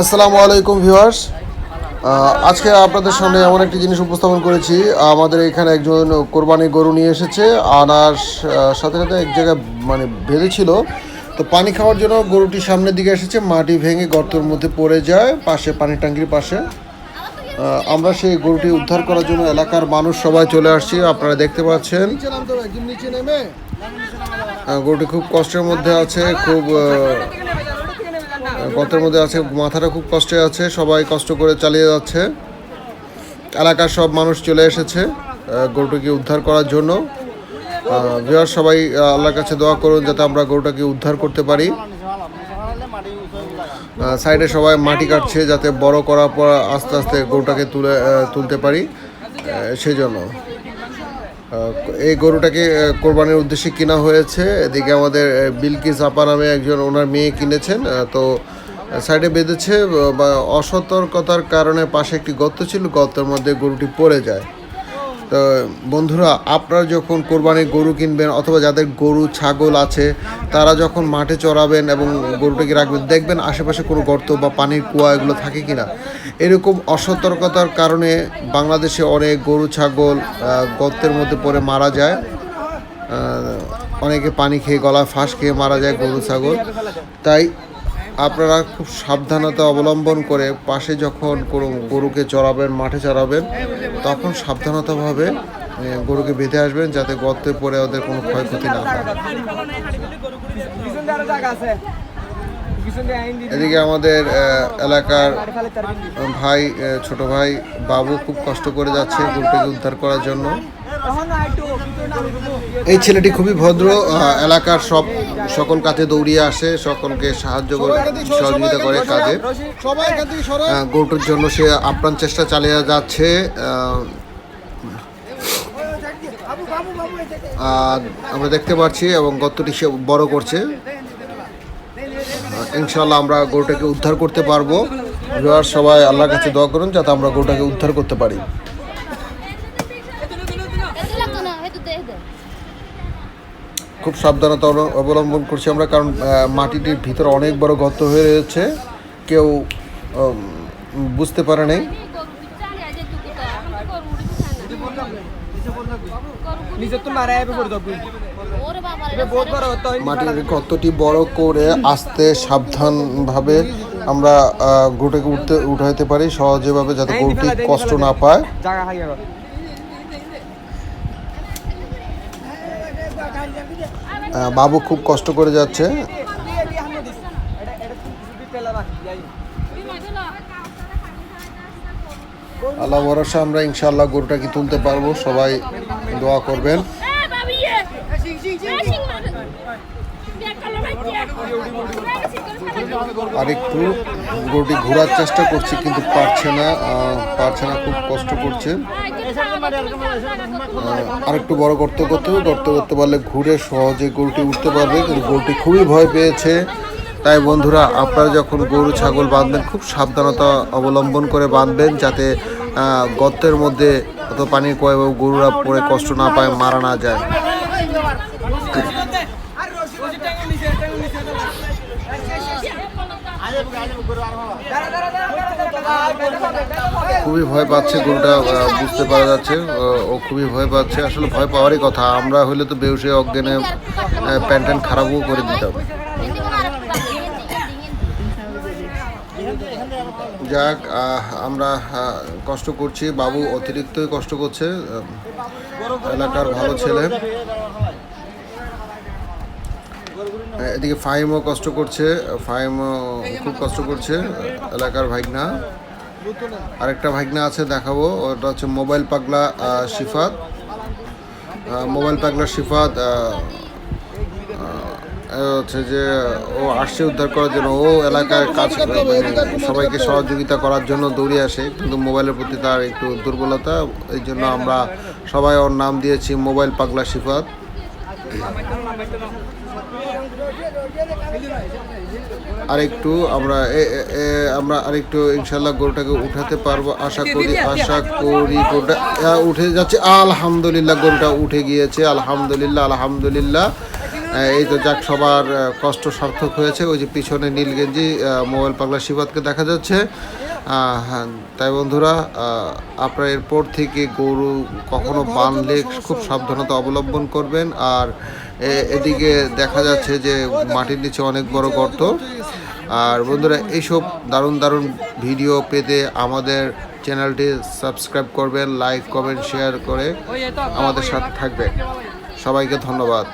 আসসালামু আলাইকুম ভিউয়ার্স। আজকে আপনাদের সামনে এমন একটি জিনিস উপস্থাপন করেছি। আমাদের এখানে একজন কোরবানি গরু নিয়ে এসেছে। আনার সাথে সাথে এক জায়গায় মানে বেঁধেছিল তো পানি খাওয়ার জন্য গরুটি সামনের দিকে এসেছে। মাটি ভেঙে গর্তের মধ্যে পড়ে যায়। পাশে পানির ট্যাঙ্কির পাশে। আমরা সেই গরুটি উদ্ধার করার জন্য এলাকার মানুষ সবাই চলে আসছি। আপনারা দেখতে পাচ্ছেন। গরুটি খুব কষ্টের মধ্যে আছে। খুব গর্তের মধ্যে আছে মাথাটা খুব কষ্টে আছে সবাই কষ্ট করে চালিয়ে যাচ্ছে। এলাকার সব মানুষ চলে এসেছে গরুটাকে উদ্ধার করার জন্য। বিহার সবাই আল্লাহর কাছে দোয়া করুন যাতে আমরা গরুটাকে উদ্ধার করতে পারি। সাইডে সবাই মাটি কাটছে যাতে বড় করার পর আস্তে আস্তে গরুটাকে তুলে তুলতে পারি আহ, সেই জন্য এই গরুটাকে কোরবানির উদ্দেশ্যে কেনা হয়েছে। এদিকে আমাদের বিলকিস আপা নামে একজন ওনার মেয়ে কিনেছেন তো সাইডে বেঁধেছে, বা অসতর্কতার কারণে পাশে একটি গর্ত ছিল, গর্তের মধ্যে গরুটি পড়ে যায়। তো বন্ধুরা, আপনারা যখন কোরবানির গরু কিনবেন অথবা যাদের গরু, ছাগল আছে, তারা যখন মাঠে চড়াবেন এবং গরুটাকে রাখবেন, দেখবেন আশেপাশে কোনো গর্ত বা পানির কুয়া এগুলো থাকে কি না এরকম অসতর্কতার কারণে বাংলাদেশে অনেক গরু, ছাগল গর্তের মধ্যে পড়ে মারা যায়। অনেকে পানি খেয়ে গলায় ফাঁস খেয়ে মারা যায় গরু, ছাগল। তাই আপনারা খুব সাবধানতা অবলম্বন করে পাশে যখন কোনো গরুকে চড়াবেন, মাঠে চড়াবেন, তখন সাবধানতাভাবে গরুকে বেঁধে আসবেন যাতে গর্তে পড়ে ওদের কোনো ক্ষয়ক্ষতি না হয় এদিকে আমাদের এলাকার ভাই ছোট ভাই বাবু খুব কষ্ট করে যাচ্ছে গরুটাকে উদ্ধার করার জন্য। এই ছেলেটি খুবই ভদ্র এলাকার সব সকল কাজে দৌড়িয়ে আসে সকলকে সাহায্য করে সহযোগিতা করে কাজে আহ, গরুটার জন্য সে আপ্রাণ চেষ্টা চালিয়ে যাচ্ছে আমরা দেখতে পাচ্ছি এবং গর্তটি সে বড় করছে। ইনশাল্লাহ আমরা গরুটাকে উদ্ধার করতে পারব। সবাই আল্লাহর কাছে দোয়া করুন যাতে আমরা গরুটাকে উদ্ধার করতে পারি। খুব সাবধানতা অব- অবলম্বন করছি আমরা কারণ মাটিটির ভিতরে অনেক বড় গর্ত হয়ে রয়েছে। কেউ বুঝতে পারে নাই। মাটির গর্তটি বড় করে আস্তে সাবধানভাবে আমরা আহ, গরুটাকে উঠতে উঠাইতে পারি সহজেভাবে যাতে গরুটি কষ্ট না পায়। বাবু খুব কষ্ট করে যাচ্ছে। আল্লাহ ভরসা, আমরা ইনশাল্লাহ গরুটাকে তুলতে পারব, সবাই দোয়া করবেন। আর একটু গরুটি ঘোরার চেষ্টা করছে, কিন্তু পারছে না পারছে না, খুব কষ্ট করছে। আর একটু বড় করতে করতে হবে করতে করতে পারলে ঘুরে সহজে গরুটি উঠতে পারবে, কিন্তু গরুটি খুবই ভয় পেয়েছে। তাই বন্ধুরা, আপনারা যখন গরু, ছাগল বাঁধবেন, খুব সাবধানতা অবলম্বন করে বাঁধবেন, যাতে গর্তের মধ্যে অত পানির কয় গরুরা পড়ে কষ্ট না পায়, মারা না যায়। খুবই ভয় পাচ্ছে, গরুটা বুঝতে পারা যাচ্ছে ও খুবই ভয় পাচ্ছে। আসলে ভয় পাওয়ারই কথা, আমরা হইলে তো বেউসে অজ্ঞানে প্যান্ট খারাপও করে দিতাম। যাক আমরা কষ্ট করছি, বাবু অতিরিক্তই কষ্ট করছে এলাকার ভালো ছেলে। এদিকে ফাহিমও কষ্ট করছে ফাহিমও খুব কষ্ট করছে এলাকার ভাইগনা আরেকটা ভাইগনা আছে দেখাবো ওটা হচ্ছে মোবাইল পাগলা সিফাত মোবাইল পাগলা আহ, হচ্ছে যে ও আসছে উদ্ধার করার জন্য ও এলাকার কাজ মানে সবাইকে সহযোগিতা করার জন্য দৌড়ে আসে কিন্তু মোবাইলের প্রতি তার একটু দুর্বলতা এই জন্য আমরা সবাই ওর নাম দিয়েছি মোবাইল পাগলা সিফাত আরেকটু আমরা আমরা আরেকটু ইনশাল্লাহ গরুটাকে উঠাতে পারব। আশা করি আশা করি গরুটা উঠে যাচ্ছে। আলহামদুলিল্লাহ গরুটা উঠে গিয়েছে। আলহামদুলিল্লাহ আলহামদুলিল্লাহ। এই তো যাক সবার কষ্ট সার্থক হয়েছে। ওই যে পিছনে নীল গেঞ্জি মোবাইল পাগলা শিবাদকে দেখা যাচ্ছে। তাই বন্ধুরা আপনারা এরপর থেকে গরু কখনো বানলে খুব সাবধানতা অবলম্বন করবেন। আর এ- এদিকে দেখা যাচ্ছে যে মাটির নিচে অনেক বড় গর্ত। আর বন্ধুরা এইসব দারুণ দারুণ ভিডিও পেতে আমাদের চ্যানেলটি সাবস্ক্রাইব করবেন লাইক কমেন্ট শেয়ার করে আমাদের সাথে থাকবেন। সবাইকে ধন্যবাদ।